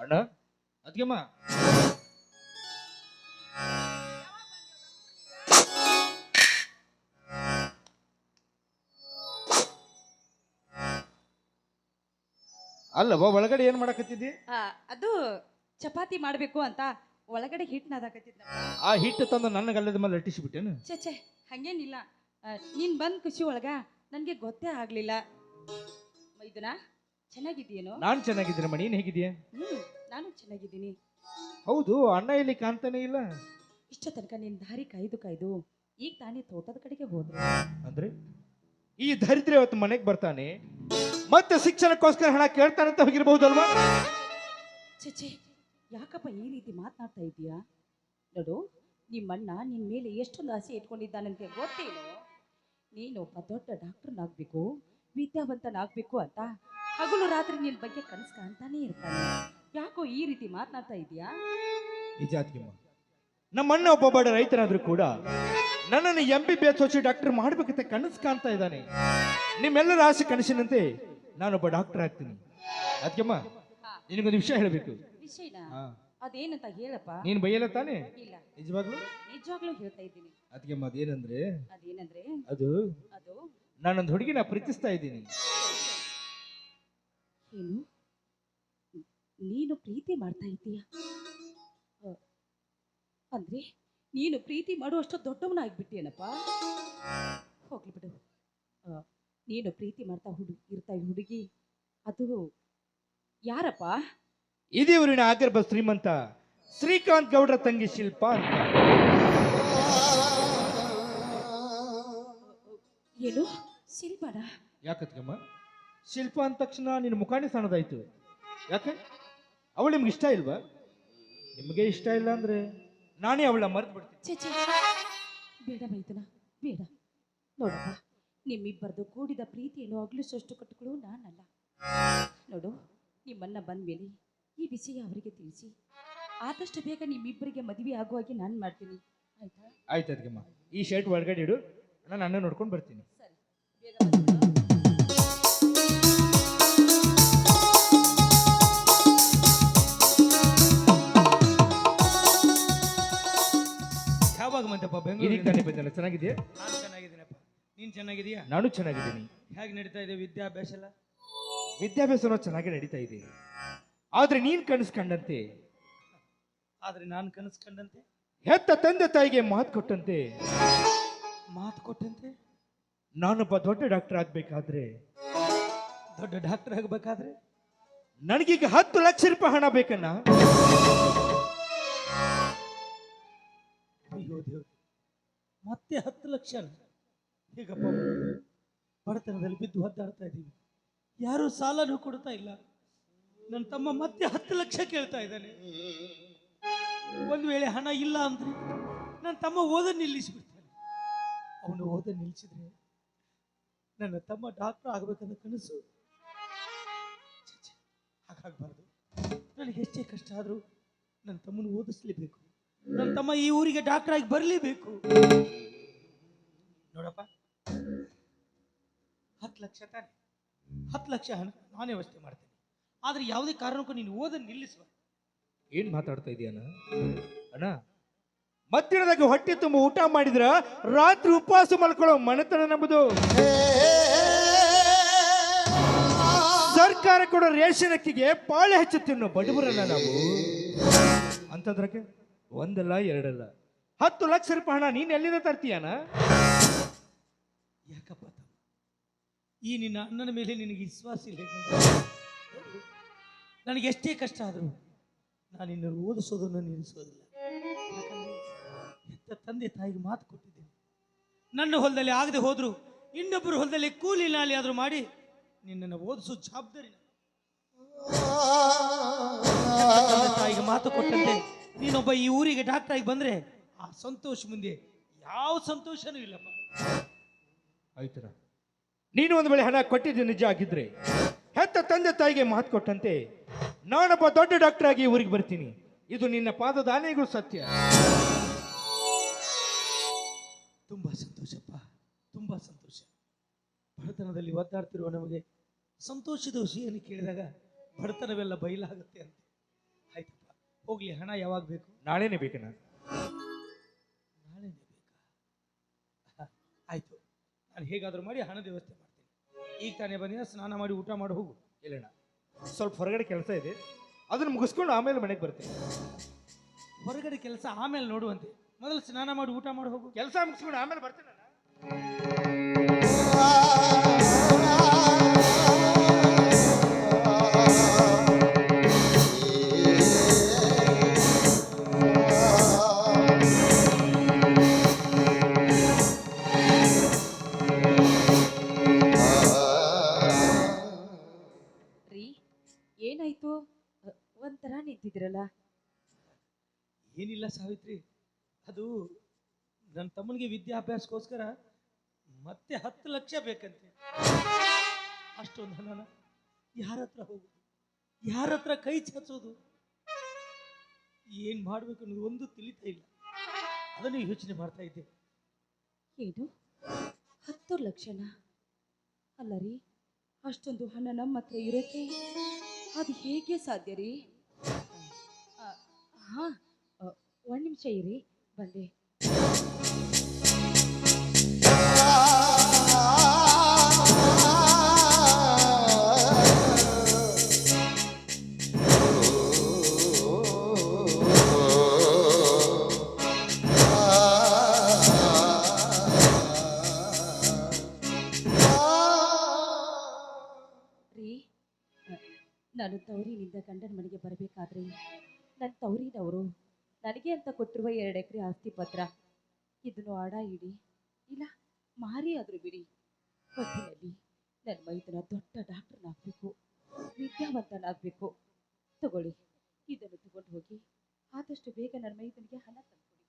ಅಣ್ಣ ಅದಕ್ಕೆಮ್ಮ ಅಲ್ಲವ ಒಳಗಡೆ ಏನ್ ಮಾಡಕತ್ತಿದ್ದಿ? ಆ, ಅದು ಚಪಾತಿ ಮಾಡಬೇಕು ಅಂತ ಒಳಗಡೆ ಹಿಟ್ ನಾದಾಕತ್ತಿದ್ದ ಆ ಹಿಟ್ಟು ತಂದು ನನ್ನ ಗಲ್ಲದ ಮೇಲೆ ಲಟ್ಟಿಸಿಬಿಟ್ಟೇನು ಛೇ ಛೇ ಹಂಗೇನಿಲ್ಲ. ಆ, ನೀನ್ ಬಂದ್ ಖುಷಿ ಒಳಗ ನನಗೆ ಗೊತ್ತೇ ಆಗ್ಲಿಲ್ಲ. ಮೈದುನ ಚೆನ್ನಾಗಿದ್ದೀಯೇನೋ? ನಾನು ಚೆನ್ನಾಗಿದ್ದೀನಿ ಮಣಿ ನೀನ್ ಹೇಗಿದೀಯ ಹ್ಮ್ ನಾನು ಚೆನ್ನಾಗಿದ್ದೀನಿ. ಹೌದು ಅಣ್ಣ ಇಲ್ಲಿ ಕಾಣ್ತಾನೆ ಇಲ್ಲ. ಇಷ್ಟ ತನಕ ನಿನ್ ದಾರಿ ಕಾಯ್ದು ಕಾಯ್ದು ಈಗ ತಾನೇ ತೋಟದ ಕಡೆಗೆ ಹೋದ್ರು. ಅಂದ್ರೆ ಈ ದರಿದ್ರ ಇವತ್ತು ಮನೆಗೆ ಬರ್ತಾನೆ ಮತ್ತೆ ಶಿಕ್ಷಣಕ್ಕೋಸ್ಕರ ಹಣ ಕೇಳ್ತಾನಂತ ಹೋಗಿರ್ಬಹುದಲ್ವಾ? ಛೇ ಯಾಕಪ್ಪ ಈ ರೀತಿ ಮಾತನಾಡ್ತಾ ಇದೀಯಾ ನೋಡು ನಿಮ್ಮಣ್ಣ ನಿನ್ನ ಮೇಲೆ ಎಷ್ಟೊಂದು ಆಸೆ ಇಟ್ಕೊಂಡಿದ್ದಾನಂತೆ ಗೊತ್ತೇನು? ನೀನೊಬ್ಬ ದೊಡ್ಡ ಡಾಕ್ಟರ್ನಾಗಬೇಕು ವಿದ್ಯಾವಂತನಾಗಬೇಕು ಅಂತ. ಹಗಲು ರಾತ್ರಿ ನಿನ್ ಬಗ್ಗೆ ಕನಸು ಕಾಣ್ತಾನೆ ಇರ್ತಾನೆ ಯಾಕೋ ಈ ರೀತಿ ಮಾತನಾಡ್ತಾ ಇದೀಯಾ ನಿಜ ನಮ್ಮ ಅಣ್ಣ ಒಬ್ಬ ಬಡ ರೈತನಾದ್ರೂ ಕೂಡ ನನ್ನನ್ನು ಎಂ ಬಿ ಬಿ ಎಸ್ ಹೊಚ್ಚಿ ಡಾಕ್ಟರ್ ಮಾಡ್ಬೇಕಂತ ಕನಸು ಕಾಣ್ತಾ ಇದ್ದಾನೆ. ನಿಮ್ಮೆಲ್ಲರ ಆಸೆ ಕನಸಿನಂತೆ ನಾನೊಬ್ಬ ಡಾಕ್ಟರ್ ಆಗ್ತೀನಿ. ಅದಕ್ಕೆಮ್ಮ ನಿನಗೊಂದು ವಿಷಯ ಹೇಳಬೇಕು. ವಿಷಯನ? ಅದೇನಂತ ಹೇಳಪ್ಪ? ನೀನು ಬೈಯಲ್ಲ ತಾನೆ? ಇಲ್ಲ. ನಿಜವಾಗ್ಲು? ನಿಜವಾಗ್ಲೂ ಹೇಳ್ತಾ ಇದ್ದೀನಿ. ಅದಕ್ಕೆಮ್ಮ ಅದೇನಂದ್ರೆ? ಅದೇನಂದ್ರೆ? ಅದು ಅದು? ನಾನೊಂದು ಹುಡುಗಿನ ಪ್ರೀತಿಸ್ತಾ ಇದ್ದೀನಿ. ಏನು? ನೀನು ಪ್ರೀತಿ ಮಾಡ್ತಾ ಇದ್ದೀಯ? ಅಂದ್ರೆ ನೀನು ಪ್ರೀತಿ ಮಾಡುವಷ್ಟು ದೊಡ್ಡವನಾಗ್ಬಿಟ್ಟಿಯೇನಪ್ಪ ಹೋಗ್ಲಿ ಬಿಡು. ನೀನು ಪ್ರೀತಿ ಮಾಡ್ತಾ ಹುಡುಗಿ ಇರ್ತಾ ಹುಡುಗಿ. ಅದು ಯಾರಪ್ಪ? ಇದೇ ಊರಿನ ಆಗರ್ಭ ಶ್ರೀಮಂತ ಶ್ರೀಕಾಂತ್ ಗೌಡ್ರ ತಂಗಿ ಶಿಲ್ಪ ಅಂತ. ಏನು? ಶಿಲ್ಪನಾ? ಯಾಕತ್ಕಮ್ಮ? ಶಿಲ್ಪ ಅಂದ ತಕ್ಷಣ ನಿನ್ನ ಮುಖಾನೇ ಸಣ್ಣದಾಯ್ತು. ಯಾಕೆ? ಅವಳು ನಿಮ್ಗೆ ಇಷ್ಟ ಇಲ್ವಾ? ನಿಮಗೆ ಇಷ್ಟ ಇಲ್ಲ ಅಂದ್ರೆ ನಾನೇ ಅವಳ ಮರೆತು ಬಿಡ್ತೀನಿ. ಛೇ ಛೇ ಬೇಡ ಮೈದನ ಬೇಡ. ನೋಡಪ್ಪ ನಿಮ್ಮಿಬ್ಬರದು ಕೂಡಿದ ಪ್ರೀತಿಯನ್ನು ಅಗ್ಲಿಸುವಷ್ಟು ಕಟ್ಟುಗಳು ನಾನಲ್ಲ. ನೋಡು ನಿಮ್ಮನ್ನ ಬಂದ್ಮೇಲೆ ಈ ವಿಷಯ ಅವರಿಗೆ ತಿಳಿಸಿ. ಆದಷ್ಟು ಬೇಗ ನಿಮ್ಮಿಬ್ಬರಿಗೆ ಮದುವೆ ಆಗುವಾಗಿ ನಾನು ಮಾಡ್ತೀನಿ. ಆಯ್ತಾ? ಆಯ್ತು ಅದಕ್ಕೆ ಈ ಶರ್ಟ್ ಒಳಗಡೆ ಇಡು. ನಾನು ಅಣ್ಣ ನೋಡ್ಕೊಂಡು ಬರ್ತೀನಿ. ಯಾವಾಗ ಮಂತಪ್ಪ ಇದೀಗ ಬೆಂಗಳೂರು ತಾನೇ ಬಂದಲ್ಲ? ಚೆನ್ನಾಗಿದೆಯಾ ನಾನು ಚೆನ್ನಾಗಿದ್ದೀನಪ್ಪ. ನೀನ್ ಚೆನ್ನಾಗಿದೀಯಾ ನಾನು ಚೆನ್ನಾಗಿದ್ದೀನಿ. ಹೇಗೆ ನಡೀತಾ ಇದೆ ವಿದ್ಯಾಭ್ಯಾಸ ಎಲ್ಲ? ವಿದ್ಯಾಭ್ಯಾಸನೂ ಚೆನ್ನಾಗಿ ನಡೀತಾ ಇದೆ. ಆದ್ರೆ ನೀನ್ ಕನಸ್ಕಂಡಂತೆ ಆದ್ರೆ ನಾನು ಕನಸು ಕಂಡಂತೆ? ಹೆತ್ತ ತಂದೆ ತಾಯಿಗೆ ಮಾತು ಕೊಟ್ಟಂತೆ. ಮಾತು ಕೊಟ್ಟಂತೆ? ನಾನೊಬ್ಬ ದೊಡ್ಡ ಡಾಕ್ಟರ್ ಆಗ್ಬೇಕಾದ್ರೆ. ದೊಡ್ಡ ಡಾಕ್ಟರ್ ಆಗಬೇಕಾದ್ರೆ? ನನಗೀಗ ಹತ್ತು ಲಕ್ಷ ರೂಪಾಯಿ ಹಣ ಬೇಕನ್ನ? ಅಯ್ಯೋ ಮತ್ತೆ ಹತ್ತು ಲಕ್ಷ ಹೇಗಪ್ಪ? ಬಡತನದಲ್ಲಿ ಬಿದ್ದು ಒದ್ದಾಡ್ತಾ ಇದ್ದೀವಿ. ಯಾರು ಸಾಲನೂ ಕೊಡ್ತಾ ಇಲ್ಲ. ನನ್ನ ತಮ್ಮ ಮತ್ತೆ ಹತ್ತು ಲಕ್ಷ ಕೇಳ್ತಾ ಇದ್ದಾನೆ. ಒಂದು ವೇಳೆ ಹಣ ಇಲ್ಲ ಅಂದ್ರೆ ನನ್ನ ತಮ್ಮ ಓದ ನಿಲ್ಲಿಸಿಬಿಡ್ತಾನೆ. ಅವನು ಓದ ನಿಲ್ಲಿಸಿದ್ರೆ ನನ್ನ ತಮ್ಮ ಡಾಕ್ಟರ್ ಆಗಬೇಕನ್ನೋ ಕನಸು ಹಾಗಾಗ್ಬಾರ್ದು. ನನಗೆ ಎಷ್ಟೇ ಕಷ್ಟ ಆದರೂ ನನ್ನ ತಮ್ಮನ ಓದಿಸ್ಲೇಬೇಕು. ನನ್ನ ತಮ್ಮ ಈ ಊರಿಗೆ ಡಾಕ್ಟರ್ ಆಗಿ ಬರಲೇಬೇಕು. ನೋಡಪ್ಪ. ಹತ್ತು ಲಕ್ಷ ತಾನೆ. ಹತ್ತು ಲಕ್ಷ ಹಣ ನಾನೇ ವ್ಯವಸ್ಥೆ ಮಾಡ್ತೇನೆ. ಆದ್ರೆ ಯಾವುದೇ ಕಾರಣಕ್ಕೂ ನೀನು ಓದ ನಿಲ್ಲಿಸುವ. ಏನ್ ಮಾತಾಡ್ತಾ ಇದೀಯಣ್ಣ ಅಣ್ಣ? ಮತ್ತಿಡದಾಗ ಹೊಟ್ಟೆ ತುಂಬ ಊಟ ಮಾಡಿದ್ರ ರಾತ್ರಿ ಉಪವಾಸ ಮಲ್ಕೊಳ್ಳೋ ಮನೆತನ ನಂಬುದು. ಸರ್ಕಾರ ಕೊಡೋ ರೇಷನ್ ಅಕ್ಕಿಗೆ ಪಾಳೆ ಹೆಚ್ಚು ತಿನ್ನೋ ಬಡವರಲ್ಲ ನಾವು. ಅಂತಂದ್ರಕ್ಕೆ ಒಂದಲ್ಲ, ಎರಡಲ್ಲ. ಹತ್ತು ಲಕ್ಷ ರೂಪಾಯಿ ಹಣ ನೀನು ಎಲ್ಲಿಂದ ತರ್ತೀಯಾನ ಯಾಕಪ್ಪ ತಮ್ಮ? ಈ ನಿನ್ನ ಅಣ್ಣನ ಮೇಲೆ ನಿನಗೆ ವಿಶ್ವಾಸ ಇಲ್ಲ ನನಗೆ ಎಷ್ಟೇ ಕಷ್ಟ ಆದರೂ ನಾನು ಇನ್ನು ಓದಿಸೋದನ್ನು ನಿಲ್ಲಿಸೋದಿಲ್ಲ. ಯಾಕಂದ್ರೆ ತಂದೆ ತಾಯಿಗೆ ಮಾತು ಕೊಟ್ಟಿದ್ದೇನೆ. ನನ್ನ ಹೊಲದಲ್ಲಿ ಆಗದೆ ಹೋದ್ರು ಇನ್ನೊಬ್ಬರು ಹೊಲದಲ್ಲಿ ಕೂಲಿ ನಾಲಿ ಆದರೂ ಮಾಡಿ ನಿನ್ನನ್ನು ಓದಿಸೋ ಜವಾಬ್ದಾರಿ ತಾಯಿಗೆ ಮಾತು ಕೊಟ್ಟಂತೆ ನೀನೊಬ್ಬ ಈ ಊರಿಗೆ ಡಾಕ್ಟರ್ ಆಗಿ ಬಂದ್ರೆ ಆ ಸಂತೋಷ ಮುಂದೆ ಯಾವ ಸಂತೋಷನೂ ಇಲ್ಲಪ್ಪ. ಆಯ್ತರ. ನೀನು ಒಂದು ವೇಳೆ ಹಣ ಕೊಟ್ಟಿದ್ದೆ ನಿಜ ಆಗಿದ್ರೆ ಹೆತ್ತ ತಂದೆ ತಾಯಿಗೆ ಮಾತು ಕೊಟ್ಟಂತೆ ನಾನೊಬ್ಬ ದೊಡ್ಡ ಡಾಕ್ಟರ್ ಆಗಿ ಊರಿಗೆ ಬರ್ತೀನಿ. ಇದು ನಿನ್ನ ಪಾದದ ಆನೆಗಳು ಸತ್ಯ. ತುಂಬಾ ಸಂತೋಷಪ್ಪ ತುಂಬಾ ಸಂತೋಷ. ಬಡತನದಲ್ಲಿ ಒದ್ದಾಡ್ತಿರುವ ನಮಗೆ ಸಂತೋಷದ ವಿಷಯ ಕೇಳಿದಾಗ ಬಡತನವೆಲ್ಲ ಬಯಲಾಗುತ್ತೆ ಅಂತ. ಹೋಗ್ಲಿ ಹಣ ಯಾವಾಗ ಬೇಕು? ನಾಳೆನೇ ಬೇಕು ನಾಳೆನೇ ಬೇಕಾ? ಆಯ್ತು. ನಾನು ಹೇಗಾದರೂ ಮಾಡಿ ಹಣದ ವ್ಯವಸ್ಥೆ ಮಾಡ್ತೀನಿ. ಈಗ ತಾನೇ ಬಂದಿನ ಸ್ನಾನ ಮಾಡಿ ಊಟ ಮಾಡಿ ಹೋಗು. ಇಲ್ಲಣ್ಣ ಸ್ವಲ್ಪ ಹೊರಗಡೆ ಕೆಲಸ ಇದೆ. ಅದನ್ನು ಮುಗಿಸ್ಕೊಂಡು ಆಮೇಲೆ ಮನೆಗೆ ಬರ್ತೀನಿ. ಹೊರಗಡೆ ಕೆಲಸ ಆಮೇಲೆ ನೋಡುವಂತೆ. ಮೊದಲು ಸ್ನಾನ ಮಾಡಿ ಊಟ ಮಾಡಿ ಹೋಗು. ಕೆಲಸ ಮುಗಿಸ್ಕೊಂಡು ಆಮೇಲೆ ಬರ್ತೀನಿ ಏನಿಲ್ಲ ಸಾವಿತ್ರಿ. ಅದು ನನ್ನ ತಮ್ಮನಿಗೆ ವಿದ್ಯಾಭ್ಯಾಸಕ್ಕೋಸ್ಕರ ಮತ್ತೆ ಹತ್ತು ಲಕ್ಷ ಬೇಕಂತೆ. ಅಷ್ಟೊಂದು ಹಣನ ಯಾರ ಹತ್ರ ಹೋಗುದು? ಯಾರ ಹತ್ರ ಕೈ ಚಾಚೋದು? ಏನ್ ಮಾಡ್ಬೇಕು ಅನ್ನೋದು ಒಂದು ತಿಳಿತಾ ಇಲ್ಲ. ಅದನ್ನು ಯೋಚನೆ ಮಾಡ್ತಾ ಇದ್ದೆ. ಏನು? ಹತ್ತು ಲಕ್ಷನ? ಅಲ್ಲ ರೀ, ಅಷ್ಟೊಂದು ಹಣ ನಮ್ಮ ಹತ್ರ ಇರೋಕೆ ಅದು ಹೇಗೆ ಸಾಧ್ಯ ರೀ? ಹಾಂ. ಒಂದು ನಿಮಿಷ ಇರಿ ಬಂದೆ. ನಾನು ತವರಿನಿಂದ ಗಂಡನ ಮನೆಗೆ ಬರಬೇಕಾದ್ರೆ ನನ್ನ ತವರಿನವರು ನನಗೆ ಅಂತ ಕೊಟ್ಟಿರುವ ಎರಡು ಎಕರೆ ಆಸ್ತಿ ಪತ್ರ, ಇದನ್ನು ಅಡ ಇಡಿ, ಇಲ್ಲ ಮಾರಿ ಆದರೂ ಬಿಡಿ. ಒಟ್ಟಿನಲ್ಲಿ ನನ್ನ ಮೈದನ ದೊಡ್ಡ ಡಾಕ್ಟರ್ನಾಗಬೇಕು, ವಿದ್ಯಾವಂತನಾಗಬೇಕು. ತಗೊಳ್ಳಿ, ಇದನ್ನು ತಗೊಂಡು ಹೋಗಿ ಆದಷ್ಟು ಬೇಗ ನನ್ನ ಮೈದನಿಗೆ ಹಣ ತಂದ್ಕೊಡಿ.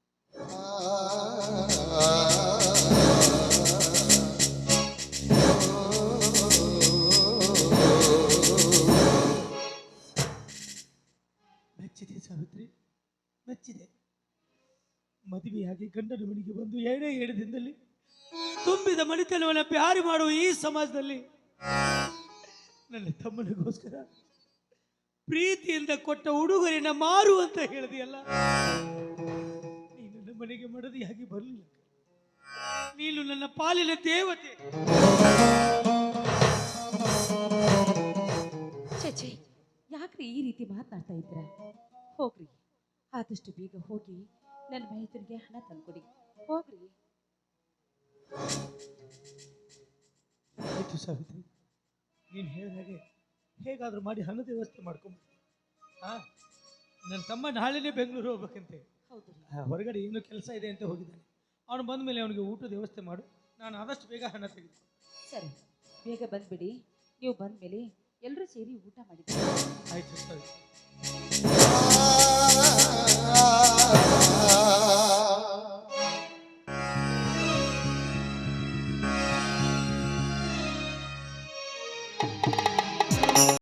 ಮದುವೆಯಾಗಿ ಗಂಡನ ಮನೆಗೆ ಬಂದು ಎರಡೇ ಎರಡು ದಿನದಲ್ಲಿ ತುಂಬಿದ ಮಣಿತನವನ್ನು ಪ್ಯಾರಿ ಮಾಡುವ ಈ ಸಮಾಜದಲ್ಲಿ ನನ್ನ ತಮ್ಮನಿಗೋಸ್ಕರ ಪ್ರೀತಿಯಿಂದ ಕೊಟ್ಟ ಉಡುಗೊರೆನ ಮಾರು ಅಂತ ಹೇಳಿದೆಯಲ್ಲ, ನೀನು ನನ್ನ ಮನೆಗೆ ಮಡದಿಯಾಗಿ ಬರಲಿಲ್ಲ. ನೀನು ನನ್ನ ಪಾಲಿನ ದೇವತೆ. ಚಚೆ ಯಾಕ್ರಿ ಈ ರೀತಿ ಮಾತಾಡ್ತಾ ಇದ್ರ ಹೋಗ್ರಿ, ಆದಷ್ಟು ಬೇಗ ಹೋಗಿ ನನ್ನ ಮೈದನಿಗೆ ಹಣ ತಂದ್ಕೊಡಿ. ಹೋಗ್ರಿ ಆಯ್ತು ಸಾವಿತ್ರಿ. ನೀನು ಹೇಳಿದ ಹಾಗೆ ಹೇಗಾದರೂ ಮಾಡಿ ಹಣದ ವ್ಯವಸ್ಥೆ ಮಾಡ್ಕೊಂಬಿಡ್ತೀನಿ ಆ ನನ್ನ ತಮ್ಮ ನಾಳೆನೇ ಬೆಂಗಳೂರು ಹೋಗ್ಬೇಕಂತೆ. ಹೌದು ಆ, ಹೊರಗಡೆ ಏನೋ ಕೆಲಸ ಇದೆ ಅಂತ ಹೋಗಿದ್ದಾನೆ. ಅವನು ಬಂದ ಮೇಲೆ ಅವನಿಗೆ ಊಟದ ವ್ಯವಸ್ಥೆ ಮಾಡು. ನಾನು ಆದಷ್ಟು ಬೇಗ ಹಣ ತೆಗೆದು ಸರಿ ಬೇಗ ಬಂದ್ಬಿಡಿ. ನೀವು ಬಂದ್ಮೇಲೆ ಎಲ್ಲರೂ ಸೇರಿ ಊಟ ಮಾಡಿ. ಆಯ್ತು ಸರಿ